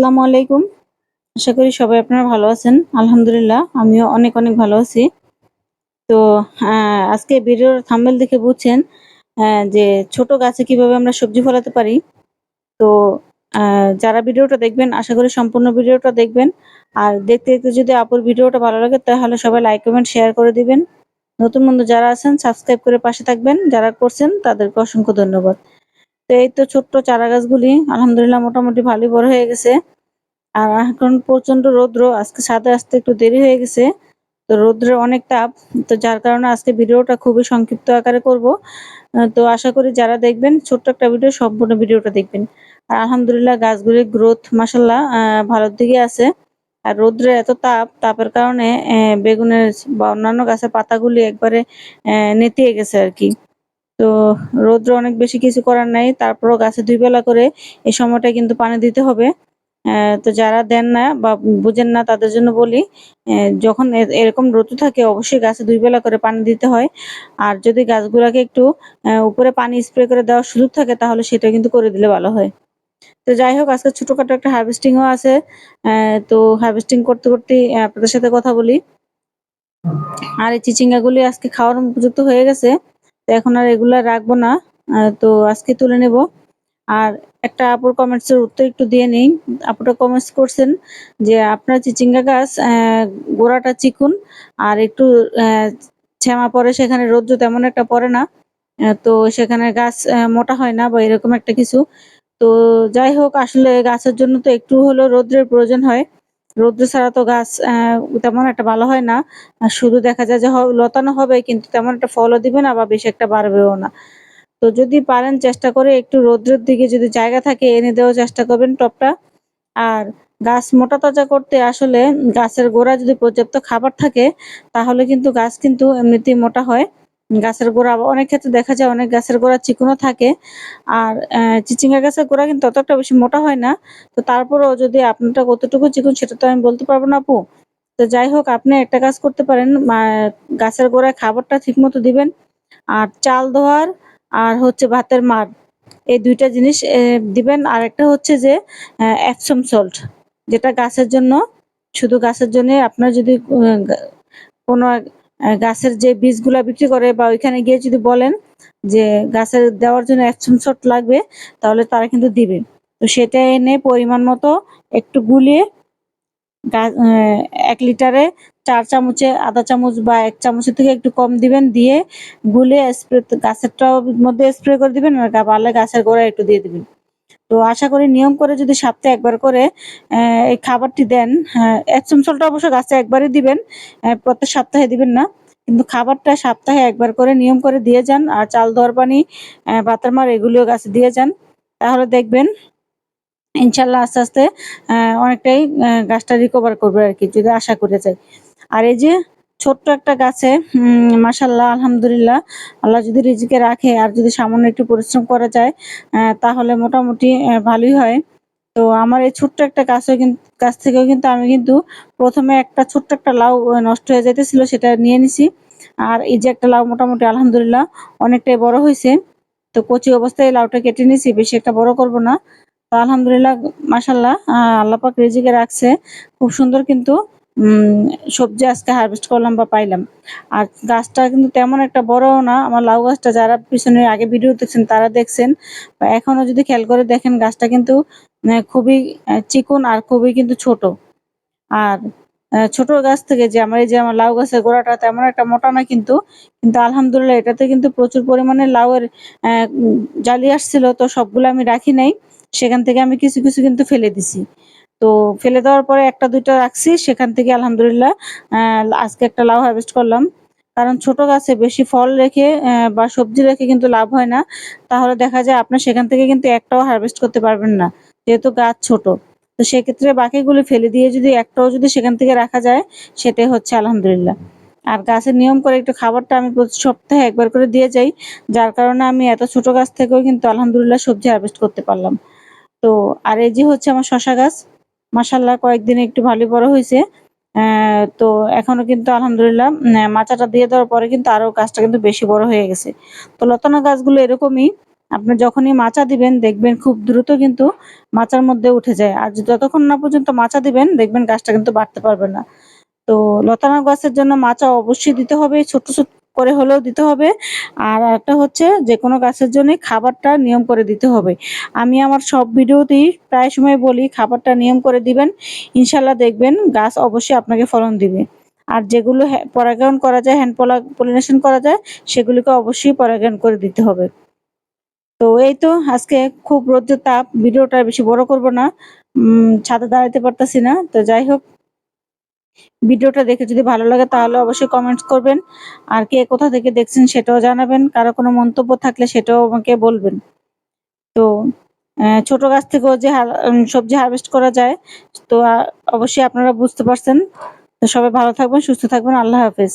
আসসালামু আলাইকুম। আশা করি সবাই আপনারা ভালো আছেন। আলহামদুলিল্লাহ, আমিও অনেক অনেক ভালো আছি। তো আজকে ভিডিওর থাম্বেল দেখে বুঝছেন যে ছোট গাছে কীভাবে আমরা সবজি ফলাতে পারি। তো যারা ভিডিওটা দেখবেন, আশা করি সম্পূর্ণ ভিডিওটা দেখবেন। আর দেখতে দেখতে যদি আপুর ভিডিওটা ভালো লাগে, তাহলে সবাই লাইক, কমেন্ট, শেয়ার করে দিবেন। নতুন বন্ধু যারা আছেন, সাবস্ক্রাইব করে পাশে থাকবেন। যারা করছেন, তাদেরকে অসংখ্য ধন্যবাদ। তো এই তো ছোট্ট চারা গাছগুলি আলহামদুলিল্লাহ মোটামুটি ভালোই বড় হয়ে গেছে। আর এখন প্রচণ্ড রৌদ্র, আজকে সাথে আসতে একটু দেরি হয়ে গেছে। তো রৌদ্রের অনেক তাপ, তো যার কারণে আজকে ভিডিওটা খুবই সংক্ষিপ্ত আকারে করব। তো আশা করি যারা দেখবেন, ছোট্ট একটা ভিডিও, সম্পূর্ণ ভিডিওটা দেখবেন। আর আলহামদুলিল্লাহ গাছগুলির গ্রোথ মাসাল্লাহ ভালোর দিকে আছে। আর রৌদ্রের এত তাপ, তাপের কারণে বেগুনের বা অন্যান্য গাছের পাতাগুলি একবারে নেতিয়ে গেছে আর কি। তো রৌদ্র অনেক বেশি কিছু করার নাই। তারপরও গাছে দুই বেলা করে এই সময়টা কিন্তু পানি দিতে হবে। তো যারা দেন না বা বুঝেন না, তাদের জন্য বলি যখন এরকম রোদ থাকে, অবশ্যই গাছে দুই বেলা করে পানি দিতে হয়। আর যদি গাছগুলাকে একটু উপরে পানি স্প্রে করে দেওয়ার সুযোগ থাকে, তাহলে সেটা কিন্তু করে দিলে ভালো হয়। তো যাই হোক, আজকে ছোটখাটো একটা হার্ভেস্টিংও আছে। তো হার্ভেস্টিং করতে করতে আপনাদের সাথে কথা বলি। আর এই চিচিঙ্গাগুলি আজকে খাওয়ার উপযুক্ত হয়ে গেছে। তো এখন আর এগুলা রাখব না। তো আজকে তুলে নেব। আর একটা আপুর কমেন্টস এর উত্তর একটু দিয়ে নেই। আপুটা কমেন্টস করছেন যে, আপনার চিচিঙ্গা গাছ গোড়াটা চিকুন আর একটু শ্যামা পড়ে সেখানে রৌদ্র তেমন একটা পড়ে না। তো সেখানে গাছ মোটা হয় না বা এরকম একটা কিছু। তো যাই হোক, আসলে গাছের জন্য তো একটু হলেও রৌদ্রের প্রয়োজন হয়। রৌদ্র ছাড়া তো গাছ তেমন একটা ভালো হয় না। শুধু দেখা যায় যে লতানো হবে, কিন্তু তেমন একটা ফলও দিবে না বা বেশি একটা বাড়বেও না। তো যদি পারেন, চেষ্টা করে একটু রৌদ্রের দিকে যদি জায়গা থাকে, এনে দেওয়ার চেষ্টা করবেন টবটা আর গাছ মোটা তাজা করতে আসলে গাছের গোড়া যদি পর্যাপ্ত খাবার থাকে, তাহলে কিন্তু গাছ কিন্তু এমনিতেই মোটা হয়। গাছের গোড়া অনেক ক্ষেত্রে দেখা যায় অনেক গাছের গোড়া চিকনও থাকে। আর চিচিঙ্গা গাছের গোড়া কিন্তু ততটা বেশি মোটা হয় না। তো তারপরেও যদি আপনারটা কতটুকু চিকন সেটা তো আমি বলতে পারব না আপু। তো যাই হোক, আপনি একটা কাজ করতে পারেন গাছের গোড়ায় খাবারটা ঠিক মতো দিবেন। আর চাল ধোয়ার আর হচ্ছে ভাতের মার, এই দুইটা জিনিস দিবেন। আর একটা হচ্ছে যে অ্যাপসম সল্ট যেটা গাছের জন্য, শুধু গাছের জন্য আপনার যদি কোনো গাছের যে বীজগুলা বিক্রি করে বা ওইখানে গিয়ে যদি বলেন যে গাছের দেওয়ার জন্য অ্যাপসম সল্ট লাগবে, তাহলে তারা কিন্তু দিবে। তো সেটা এনে পরিমাণ মতো একটু গুলিয়ে এক লিটারে চার চামচে, আধা চামচ বা এক চামচের থেকে একটু কম দিবেন, দিয়ে গুলে স্প্রে, গাছেরটাও মধ্যে স্প্রে করে দিবেন আর পারলে গাছের গোড়ায় একটু দিয়ে দিবেন। তো আশা করি নিয়ম করে যদি সপ্তাহে একবার করে এই খাবারটি দেন এক সল্টটা অবশ্য গাছে একবারই দিবেন প্রত্যেক সপ্তাহে দিবেন না, কিন্তু খাবারটা সপ্তাহে একবার করে নিয়ম করে দিয়ে যান, আর চাল দর পানি বাতার মার এগুলিও গাছে দিয়ে যান, তাহলে দেখবেন ইনশাল্লাহ আস্তে আস্তে অনেকটাই গাছটা রিকভার করবে আর কি, যদি আশা করে যাই। আর এই যে ছোট্ট একটা গাছে মাসাল্লাহ আলহামদুলিল্লাহ, আল্লাহ যদি রিজিকে রাখে আর যদি সামান্য একটু পরিশ্রম করা যায় তাহলে মোটামুটি ভালোই হয়। তো আমার এই ছোট্ট একটা গাছও কিন্তু গাছ থেকেও কিন্তু আমি কিন্তু প্রথমে একটা ছোট্ট একটা লাউ নষ্ট হয়ে যাইতেছিল, সেটা নিয়ে নিছি। আর এই যে একটা লাউ মোটামুটি, আলহামদুলিল্লাহ, অনেকটাই বড় হয়েছে তো কচি অবস্থায় লাউটা কেটে নিছি, বেশি একটা বড় করব না। তো আলহামদুলিল্লাহ মাসাল্লাহ আল্লাহ রেজিকে রাখছে। খুব সুন্দর কিন্তু সবজি আজকে হারভেস্ট করলাম বা পাইলাম। আর গাছটা কিন্তু তেমন একটা বড়ও না, আমার লাউ গাছটা যারা পিছনে আগে ভিডিও দেখছেন তারা দেখছেন। এখনও যদি খেয়াল করে দেখেন, গাছটা কিন্তু খুবই চিকন আর খুবই কিন্তু ছোট। আর ছোট গাছ থেকে যে আমার এই যে আমার লাউ গাছের গোড়াটা তেমন একটা মোটা না কিন্তু কিন্তু আলহামদুলিল্লাহ এটাতে কিন্তু প্রচুর পরিমাণে লাউয়ের জালি আসছিল। তো সবগুলো আমি রাখি নাই। সেখান থেকে আমি কিছু কিছু কিন্তু ফেলে দিছি। তো ফেলে দেওয়ার পরে একটা, দুইটা রাখছি। সেখান থেকে আলহামদুলিল্লাহ আজকে একটা লাউ হারভেস্ট করলাম। কারণ ছোট গাছে বেশি ফল রেখে বা সবজি রেখে কিন্তু লাভ হয় না। তাহলে দেখা যায় আপনার সেখান থেকে কিন্তু একটাও হারভেস্ট করতে পারবেন না, যেহেতু গাছ ছোট। তো সেক্ষেত্রে বাকিগুলি ফেলে দিয়ে যদি একটাও যদি সেখান থেকে রাখা যায়, সেটাই হচ্ছে আলহামদুলিল্লাহ। আর গাছের নিয়ম করে একটু খাবারটা আমি প্রতি সপ্তাহে একবার করে দিয়ে যাই, যার কারণে আমি এত ছোট গাছ থেকেও কিন্তু আলহামদুলিল্লাহ সবজি হারভেস্ট করতে পারলাম। তো, আর এই যে হচ্ছে আমার শশা গাছ মাসাল্লাহ কয়েকদিন একটু ভালো বড় হয়েছে। তো এখনও কিন্তু আলহামদুলিল্লাহ মাচাটা দিয়ে দেওয়ার পরে কিন্তু আরও গাছটা কিন্তু বেশি বড় হয়ে গেছে। তো লতানা গাছগুলো এরকমই, আপনি যখনই মাচা দিবেন, দেখবেন খুব দ্রুত কিন্তু মাচার মধ্যে উঠে যায়। আর যতক্ষণ না পর্যন্ত মাচা দিবেন, দেখবেন গাছটা কিন্তু বাড়তে পারবে না। তো লতানো গাছের জন্য মাচা অবশ্যই দিতে হবে, ছোট ছোট করে হলেও দিতে হবে। আর একটা হচ্ছে যে কোনো গাছের জন্য খাবারটা নিয়ম করে দিতে হবে। আমি আমার সব ভিডিওতেই প্রায় সময় বলি, খাবারটা নিয়ম করে দিবেন, ইনশাল্লাহ দেখবেন গাছ অবশ্যই আপনাকে ফলন দিবে। আর যেগুলো পরাগায়ন করা যায় হ্যান্ড পলিনেশন করা যায়, সেগুলিকে অবশ্যই পরাগায়ন করে দিতে হবে। তো এই তো আজকে খুব রোদ্রের তাপ, ভিডিওটা বেশি বড় করব না। ছাদে দাঁড়াতে পারতাছি না। তো যাই হোক ভিডিওটা দেখে যদি ভালো লাগে তাহলে অবশ্যই কমেন্টস করবেন। আর কে কোথা থেকে দেখছেন সেটাও জানাবেন। কারও কোনো মন্তব্য থাকলে সেটাও আমাকে বলবেন। তো ছোট গাছ থেকেও যে সবজি হারভেস্ট করা যায়, তো অবশ্যই আপনারা বুঝতে পারছেন। তো সবাই ভালো থাকবেন, সুস্থ থাকবেন। আল্লাহ হাফেজ।